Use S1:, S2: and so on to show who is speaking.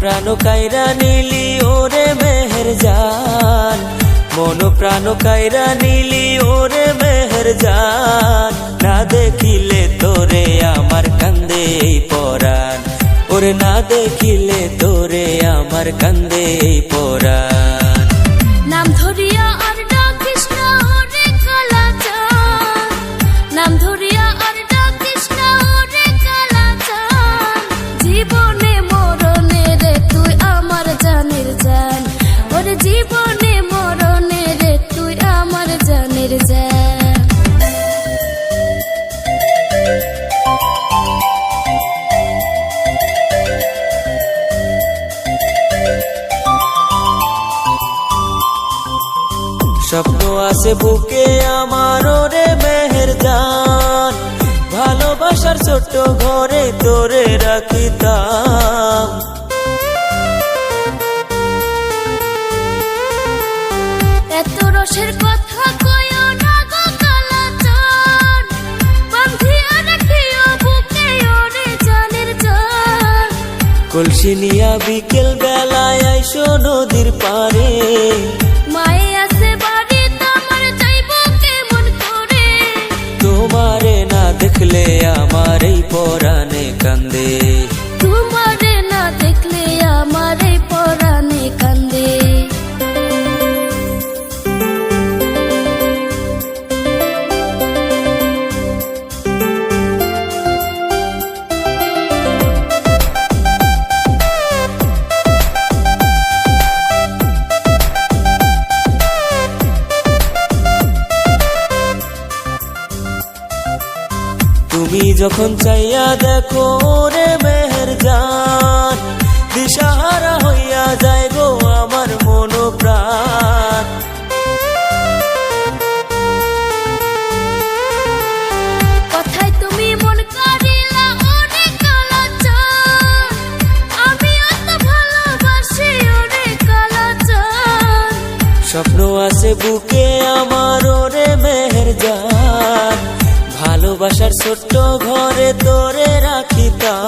S1: প্রাণ কায়রা নীলি, ওরে মেহের যান মন প্রাণ কায়রা নীলি, ওরে মেহের যান না দেখিলে তোরে আমার কান্দে এই ওরে না দেখিলে তোরে আমার কান্দে এই পরাণ।
S2: নাম
S1: স্বপ্ন আছে বুকে আমার ওরে মেহের জান ভালোবাসার ছোট্ট ঘরে তোরে রাখিতাম।
S2: এত রসের কথা না গো কালাচান। বান্ধিয়া রাখিও বুকে ওরে জানের জান
S1: কলসি নিয়া বিকেল বেলায় আইসো নদীর পারে দেখলে আমার এই পরাণে কান্দে। তুমি যখন চাইয়া দেখো রে মেহের জান দিশাহারা হইয়া যায় গো আমার মন প্রাণ
S2: মন
S1: স্বপ্ন আছে বুকে আমার ওরে মেহের জান ভালোবাসার ছোট্ট ঘরে তোরে রাখিতাম।